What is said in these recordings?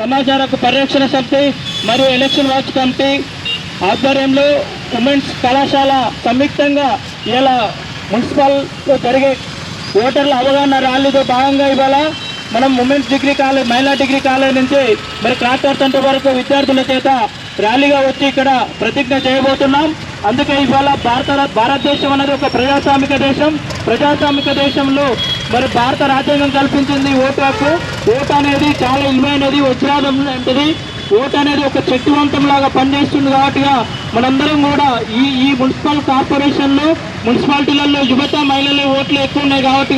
సమాచార పరిరక్షణ సమితి మరియు ఎలక్షన్ వాచ్ కమిటీ ఆధ్వర్యంలో ఉమెన్స్ కళాశాల సంయుక్తంగా ఇలా మున్సిపల్లో జరిగే ఓటర్ల అవగాహన ర్యాలీతో భాగంగా ఇవాళ మనం ఉమెన్స్ డిగ్రీ కాలేజ్ మహిళా డిగ్రీ కాలేజ్ నుంచి మరి క్రాఫ్టర్ సెంటర్ వరకు విద్యార్థుల చేత ర్యాలీగా వచ్చి ఇక్కడ ప్రతిజ్ఞ చేయబోతున్నాం. అందుకే ఇవాళ భారత భారతదేశం అనేది ఒక ప్రజాస్వామిక దేశం. ప్రజాస్వామిక దేశంలో మరి భారత రాజ్యాంగం కల్పించింది ఓటు హక్కు. ఓటు అనేది చాలా ఇలువైనది వజ్రాదం లాంటిది. ఓటు అనేది ఒక శక్తివంతం లాగా పనిచేస్తుంది కాబట్టి మనందరం కూడా ఈ ఈ మున్సిపల్ కార్పొరేషన్లో మున్సిపాలిటీలలో యువత మహిళలు ఓట్లు ఎక్కువ ఉన్నాయి కాబట్టి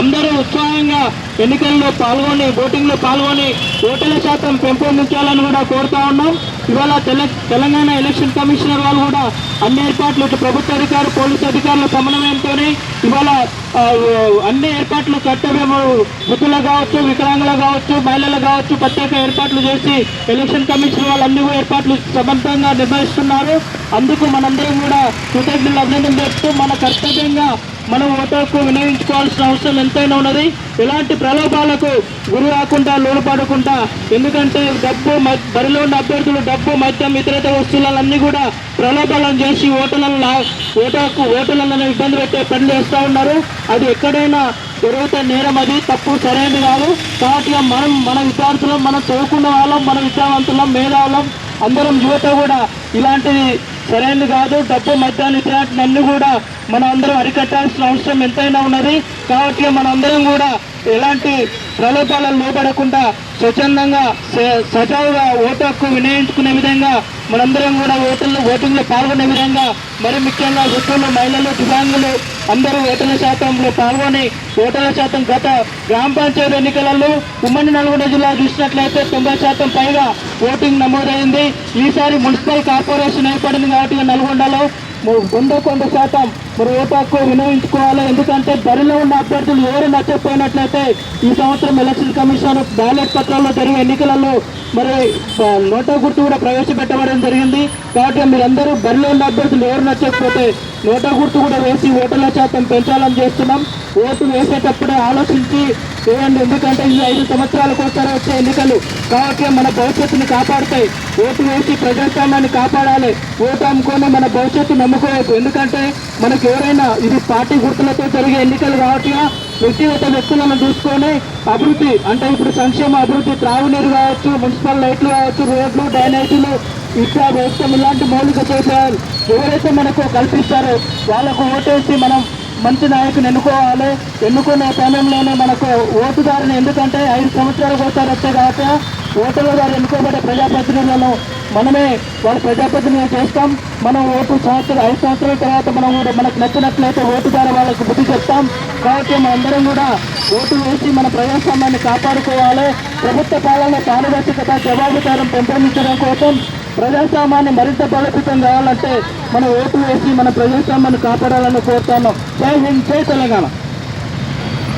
అందరూ ఉత్సాహంగా ఎన్నికల్లో పాల్గొని ఓటింగ్లో పాల్గొని ఓటర్ల శాతం పెంపొందించాలని కూడా కోరుతా ఉన్నాం. ఇవాళ తెల తెలంగాణ ఎలక్షన్ కమిషనర్ వాళ్ళు కూడా అన్ని ఏర్పాట్లు ఇటు ప్రభుత్వ అధికారులు పోలీసు అధికారుల సమన్వయంతోనే ఇవాళ అన్ని ఏర్పాట్లు కర్తవ్యము వృద్ధులకు కావచ్చు వికలాంగులకు కావచ్చు మహిళలకు కావచ్చు ప్రత్యేక ఏర్పాట్లు చేసి ఎలక్షన్ కమిషన్ వాళ్ళు అన్ని ఏర్పాట్లు సమర్థంగా నిర్వహిస్తున్నారు. అందుకు మనందరం కూడా కృతజ్ఞతలు అభినందన చేస్తూ మన కర్తవ్యంగా మనం ఓటర్కు వినియోగించుకోవాల్సిన అవసరం ఎంతైనా ఉన్నది. ఎలాంటి ప్రలోభాలకు గురి కాకుండా లోను పడకుండా ఎందుకంటే డబ్బు బరిలో ఉన్న అభ్యర్థులు డబ్బు మద్యం ఇతరత వస్తువులన్నీ కూడా ప్రలోభాలను చేసి ఓటర్లను ఓటర్కు ఓటర్లను ఇబ్బంది పెట్టే పనులు చేస్తూ ఉన్నారు. అది ఎక్కడైనా జరిగితే నేరం అది తప్పు సరైనది కాదు. కాబట్టి మనం మన విద్యార్థులం మనం చదువుకున్న వాళ్ళం మన విద్యావంతులం మేధావులం అందరం యువత కూడా ఇలాంటిది సరైనది కాదు. డబ్బు మద్యాన్ని ఇట్లాంటివి అన్ని కూడా మనం అందరం అరికట్టాల్సిన అవసరం ఎంతైనా ఉన్నది. కాబట్టి మనందరం కూడా ఎలాంటి ప్రలోభాలను లోపడకుండా స్వచ్ఛందంగా స- సజావుగా ఓటు హక్కు వినియోగించుకునే విధంగా మనందరం కూడా ఓటర్లు ఓటింగ్లో పాల్గొనే విధంగా మరి ముఖ్యంగా వృద్ధులు మహిళలు దివ్యాంగులు అందరూ ఓటర్ల శాతంలో పాల్గొని ఓటర్ల శాతం గత గ్రామ పంచాయతీ ఎన్నికలలో ఉమ్మడి నల్గొండ జిల్లా చూసినట్లయితే తొంభై శాతం పైగా ఓటింగ్ నమోదైంది. ఈసారి మున్సిపల్ కార్పొరేషన్ ఏర్పడింది కాబట్టి నల్గొండలో ము- వంద కొంత శాతం మరి ఏ పక్క వినియోగించుకోవాలి. ఎందుకంటే బరిలో ఉన్న అభ్యర్థులు ఎవరు నచ్చకపోయినట్లయితే ఈ సంవత్సరం ఎలక్షన్ కమిషన్ బ్యాలెట్ పత్రాల్లో జరిగే ఎన్నికలలో మరి ఆ, నోటా గుర్తు కూడా ప్రవేశపెట్టబడడం జరిగింది. కాబట్టి మీరందరూ బరిలో ఉన్న అభ్యర్థులు ఎవరు నచ్చకపోతే నోటా గుర్తు కూడా వేసి ఓటర్ల శాతం పెంచాలని చేస్తున్నాం. ఓటు వేసేటప్పుడే ఆలోచించి వేయండి. ఎందుకంటే ఈ ఐదు సంవత్సరాలకు ఒకసారి వచ్చే ఎన్నికలు. కాబట్టి మన భవిష్యత్తుని కాపాడుతాయి ఓటు వేసి ప్రజాస్వామ్యాన్ని కాపాడాలి. ఓటు అమ్ముకొని మన భవిష్యత్తు నమ్ముకోవచ్చు ఎందుకంటే మనకి ఎవరైనా ఇది పార్టీ గుర్తులతో జరిగే ఎన్నికలు కాబట్టి వ్యక్తిగత వ్యక్తులను చూసుకొని అభివృద్ధి అంటే ఇప్పుడు సంక్షేమ అభివృద్ధి త్రాగునీరు కావచ్చు మున్సిపల్ లైట్లు కావచ్చు రోడ్లు డ్రైనేజీలు ఇట్లా వ్యవస్థ ఇలాంటి మౌలిక సౌకర్యాలు ఎవరైతే మనకు కల్పిస్తారో వాళ్ళకు ఓటేసి మనం మంచి నాయకుని ఎన్నుకోవాలి. ఎన్నుకునే సమయంలోనే మనకు ఓటుదారుని ఎందుకంటే ఐదు సంవత్సరాలు పోతారు వస్తే కాబట్టి ఓటర్ల ద్వారా ఎన్నుకోబడే ప్రజాప్రతినిధులను మనమే వాళ్ళ ప్రజాప్రతినిధులు చేస్తాం. మనం ఓటు సంవత్సరం ఐదు సంవత్సరాల తర్వాత మనం కూడా మనకు నచ్చినట్లయితే ఓటు ద్వారా వాళ్ళకి బుద్ధి చెప్తాం. కాబట్టి మనందరం కూడా ఓటు వేసి మన ప్రజాస్వామ్యాన్ని కాపాడుకోవాలి. ప్రభుత్వ పాలన పారదర్శకత జవాబుదారం పెంపొందించడం కోసం ప్రజాస్వామ్యాన్ని మరింత బలోపేతం కావాలంటే మనం ఓటు వేసి మన ప్రజాస్వామ్యాన్ని కాపాడాలని కోరుతాను జై హింద్ జై తెలంగాణ.